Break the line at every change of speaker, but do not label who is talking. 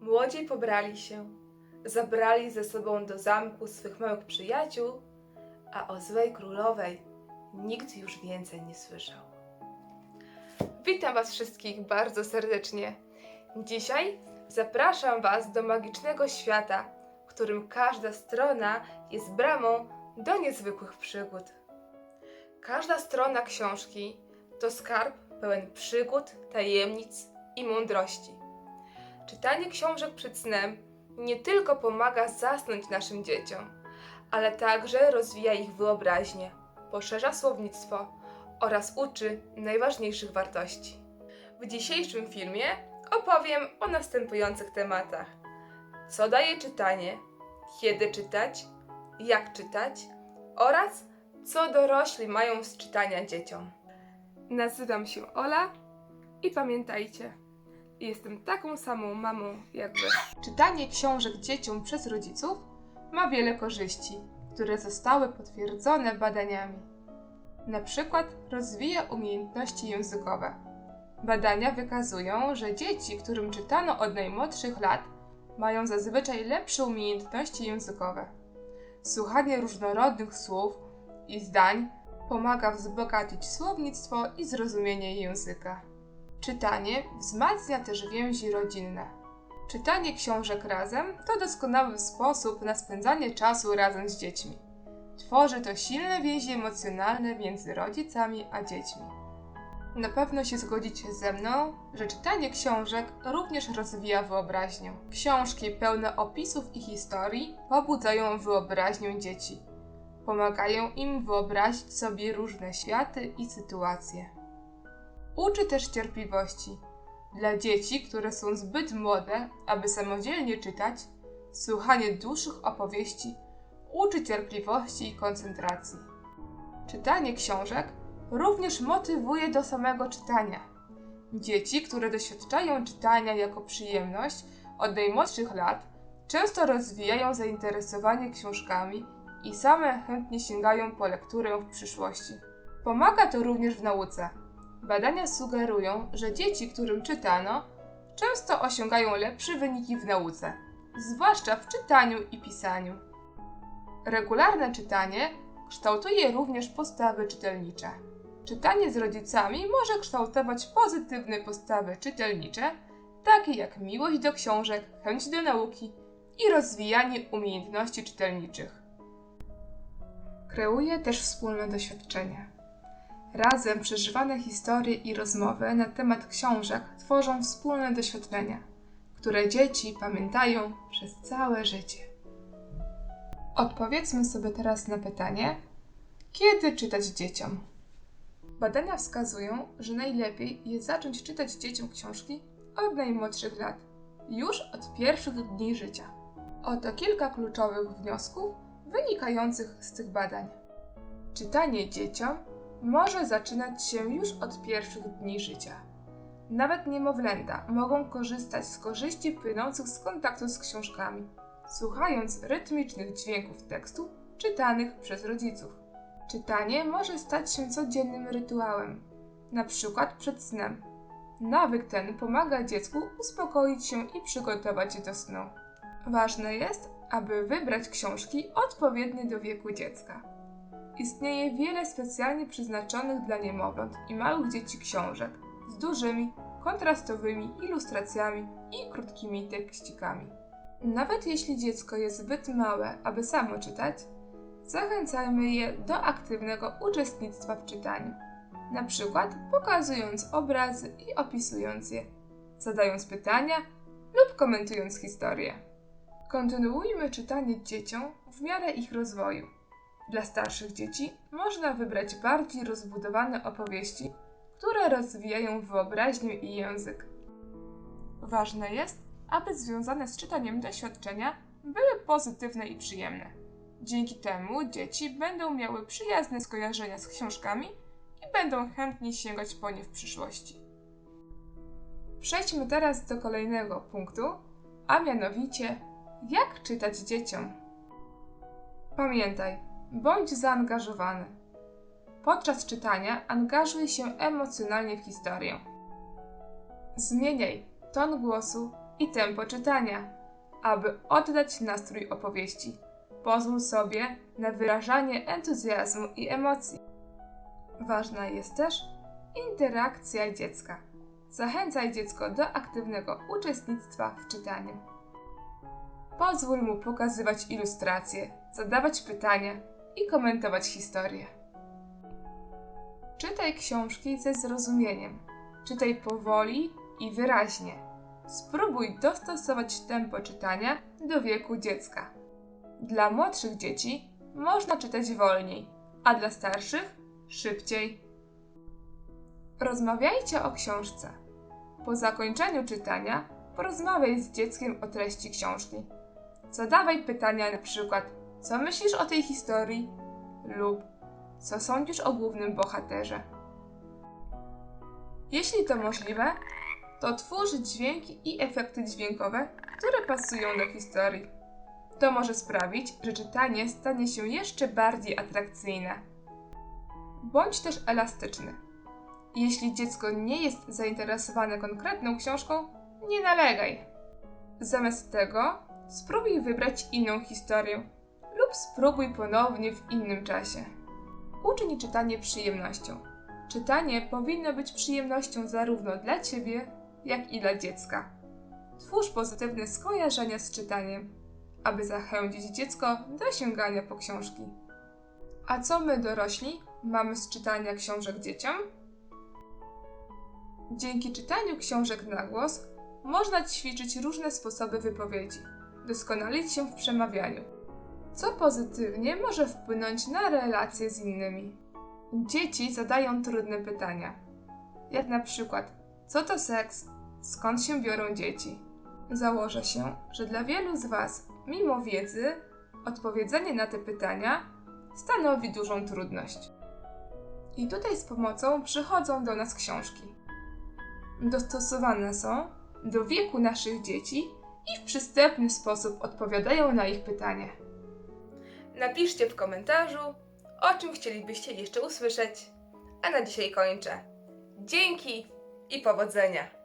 Młodzi pobrali się, zabrali ze sobą do zamku swych małych przyjaciół, a o złej królowej nikt już więcej nie słyszał. Witam Was wszystkich bardzo serdecznie. Dzisiaj zapraszam Was do magicznego świata, w którym każda strona jest bramą do niezwykłych przygód. Każda strona książki to skarb pełen przygód, tajemnic i mądrości. Czytanie książek przed snem nie tylko pomaga zasnąć naszym dzieciom, ale także rozwija ich wyobraźnię, poszerza słownictwo oraz uczy najważniejszych wartości. W dzisiejszym filmie opowiem o następujących tematach: co daje czytanie, kiedy czytać, jak czytać oraz co dorośli mają z czytania dzieciom. Nazywam się Ola i pamiętajcie, jestem taką samą mamą jak wy. Czytanie książek dzieciom przez rodziców ma wiele korzyści, które zostały potwierdzone badaniami. Na przykład rozwija umiejętności językowe. Badania wykazują, że dzieci, którym czytano od najmłodszych lat, mają zazwyczaj lepsze umiejętności językowe. Słuchanie różnorodnych słów i zdań pomaga wzbogacić słownictwo i zrozumienie języka. Czytanie wzmacnia też więzi rodzinne. Czytanie książek razem to doskonały sposób na spędzanie czasu razem z dziećmi. Tworzy to silne więzi emocjonalne między rodzicami a dziećmi. Na pewno się zgodzicie ze mną, że czytanie książek również rozwija wyobraźnię. Książki pełne opisów i historii pobudzają wyobraźnię dzieci. Pomagają im wyobrazić sobie różne światy i sytuacje. Uczy też cierpliwości. Dla dzieci, które są zbyt młode, aby samodzielnie czytać, słuchanie dłuższych opowieści uczy cierpliwości i koncentracji. Czytanie książek również motywuje do samego czytania. Dzieci, które doświadczają czytania jako przyjemność od najmłodszych lat, często rozwijają zainteresowanie książkami i same chętnie sięgają po lekturę w przyszłości. Pomaga to również w nauce. Badania sugerują, że dzieci, którym czytano, często osiągają lepsze wyniki w nauce, zwłaszcza w czytaniu i pisaniu. Regularne czytanie kształtuje również postawy czytelnicze. Czytanie z rodzicami może kształtować pozytywne postawy czytelnicze, takie jak miłość do książek, chęć do nauki i rozwijanie umiejętności czytelniczych. Kreuje też wspólne doświadczenia. Razem przeżywane historie i rozmowy na temat książek tworzą wspólne doświadczenia, które dzieci pamiętają przez całe życie. Odpowiedzmy sobie teraz na pytanie, kiedy czytać dzieciom? Badania wskazują, że najlepiej jest zacząć czytać dzieciom książki od najmłodszych lat, już od pierwszych dni życia. Oto kilka kluczowych wniosków wynikających z tych badań. Czytanie dzieciom może zaczynać się już od pierwszych dni życia. Nawet niemowlęta mogą korzystać z korzyści płynących z kontaktu z książkami, słuchając rytmicznych dźwięków tekstu czytanych przez rodziców. Czytanie może stać się codziennym rytuałem, na przykład przed snem. Nawyk ten pomaga dziecku uspokoić się i przygotować do snu. Ważne jest, aby wybrać książki odpowiednie do wieku dziecka. Istnieje wiele specjalnie przeznaczonych dla niemowląt i małych dzieci książek z dużymi, kontrastowymi ilustracjami i krótkimi tekścikami. Nawet jeśli dziecko jest zbyt małe, aby samo czytać, zachęcajmy je do aktywnego uczestnictwa w czytaniu, na przykład pokazując obrazy i opisując je, zadając pytania lub komentując historię. Kontynuujmy czytanie dzieciom w miarę ich rozwoju. Dla starszych dzieci można wybrać bardziej rozbudowane opowieści, które rozwijają wyobraźnię i język. Ważne jest, aby związane z czytaniem doświadczenia były pozytywne i przyjemne. Dzięki temu dzieci będą miały przyjazne skojarzenia z książkami i będą chętnie sięgać po nie w przyszłości. Przejdźmy teraz do kolejnego punktu, a mianowicie jak czytać dzieciom. Pamiętaj, bądź zaangażowany. Podczas czytania angażuj się emocjonalnie w historię. Zmieniaj ton głosu
i tempo czytania, aby oddać nastrój opowieści. Pozwól sobie na wyrażanie entuzjazmu i emocji. Ważna jest też interakcja dziecka. Zachęcaj dziecko do aktywnego uczestnictwa w czytaniu. Pozwól mu pokazywać ilustracje, zadawać pytania i komentować historię. Czytaj książki ze zrozumieniem. Czytaj powoli i wyraźnie. Spróbuj dostosować tempo czytania do wieku dziecka. Dla młodszych dzieci można czytać wolniej, a dla starszych szybciej. Rozmawiajcie o książce. Po zakończeniu czytania porozmawiaj z dzieckiem o treści książki. Zadawaj pytania na przykład: Co myślisz o tej historii? lub Co sądzisz o głównym bohaterze? Jeśli to możliwe, to twórz dźwięki i efekty dźwiękowe, które pasują do historii. To może sprawić, że czytanie stanie się jeszcze bardziej atrakcyjne. Bądź też elastyczny. Jeśli dziecko nie jest zainteresowane konkretną książką, nie nalegaj. Zamiast tego spróbuj wybrać inną historię lub spróbuj ponownie w innym czasie. Uczyń czytanie przyjemnością. Czytanie powinno być przyjemnością zarówno dla ciebie, jak i dla dziecka. Twórz pozytywne skojarzenia z czytaniem, aby zachęcić dziecko do sięgania po książki. A co my, dorośli, mamy z czytania książek dzieciom? Dzięki czytaniu książek na głos można ćwiczyć różne sposoby wypowiedzi, doskonalić się w przemawianiu, co pozytywnie może wpłynąć na relacje z innymi. Dzieci zadają trudne pytania, jak na przykład: co to seks? Skąd się biorą dzieci? Założę się, że dla wielu z Was, mimo wiedzy, odpowiedzenie na te pytania stanowi dużą trudność. I tutaj z pomocą przychodzą do nas książki. Dostosowane są do wieku naszych dzieci i w przystępny sposób odpowiadają na ich pytania.
Napiszcie w komentarzu, o czym chcielibyście jeszcze usłyszeć. A na dzisiaj kończę. Dzięki i powodzenia!